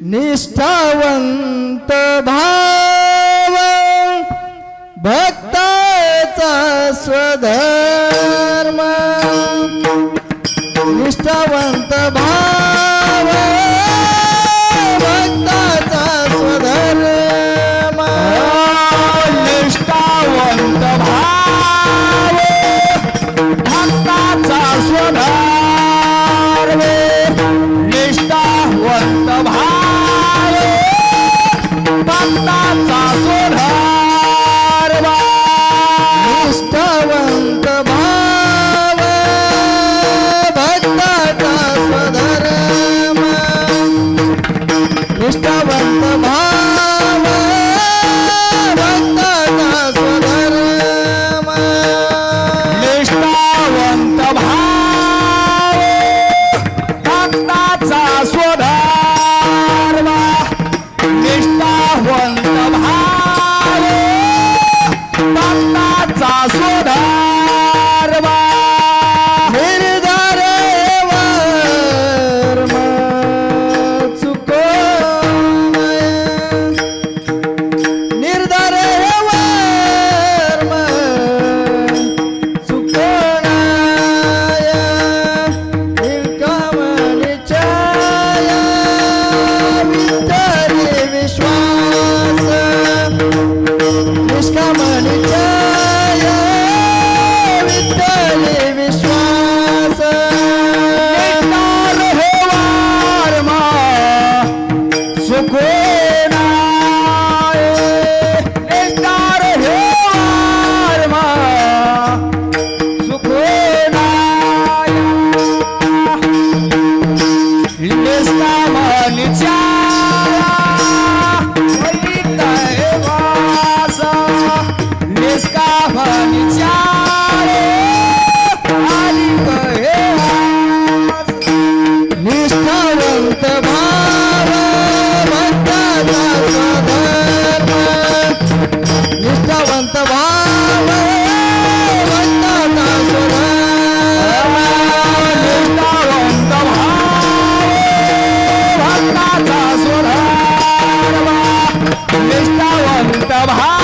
निष्ठावंत भाव भक्ताचा स्वधर्म. निष्ठावंत भाव भक्ताचा स्वधर्म. निष्ठावंत भाव भक्ताचा स्वधर्म. Lord. Let's go, honey. निष्ठावंत भा